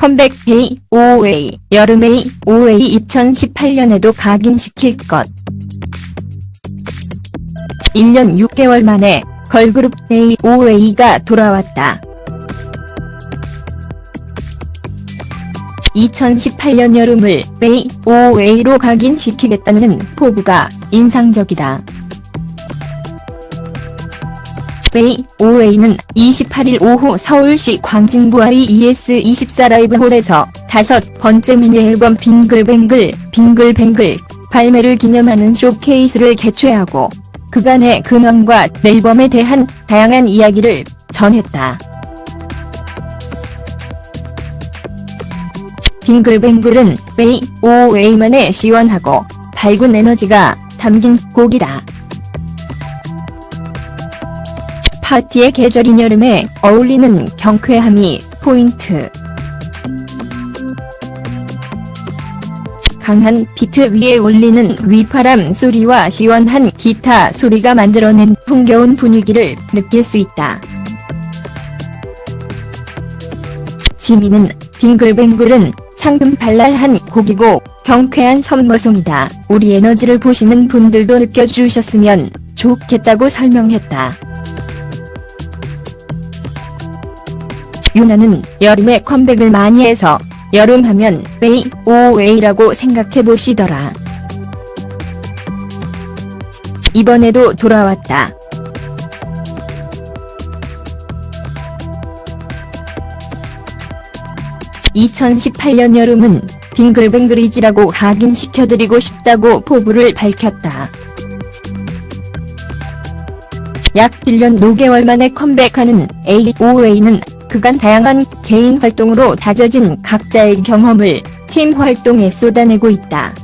컴백 A, OA, 여름 A, OA 2018년에도 각인시킬 것. 1년 6개월 만에 걸그룹 A, OA가 돌아왔다. 2018년 여름을 A, OA로 각인시키겠다는 포부가 인상적이다. 베이 OA는 28일 오후 서울시 광진부아리 ES24 라이브홀에서 다섯 번째 미니 앨범 빙글뱅글 빙글뱅글 발매를 기념하는 쇼케이스를 개최하고 그간의 근황과 앨범에 대한 다양한 이야기를 전했다. 빙글뱅글은 베이 OA만의 시원하고 밝은 에너지가 담긴 곡이다. 파티의 계절인 여름에 어울리는 경쾌함이 포인트. 강한 비트 위에 올리는 위파람 소리와 시원한 기타 소리가 만들어낸 풍겨운 분위기를 느낄 수 있다. 지민은 빙글뱅글은 상큼 발랄한 곡이고 경쾌한 선머송이다. 우리 에너지를 보시는 분들도 느껴주셨으면 좋겠다고 설명했다. 유나는 여름에 컴백을 많이 해서 여름 하면 베이 오웨이라고 생각해 보시더라. 이번에도 돌아왔다. (2018년) 여름은 빙글뱅글이지라고 각인시켜드리고 싶다고 포부를 밝혔다. 약 1년 5개월 만에 컴백하는 AOA는 그간 다양한 개인 활동으로 다져진 각자의 경험을 팀 활동에 쏟아내고 있다.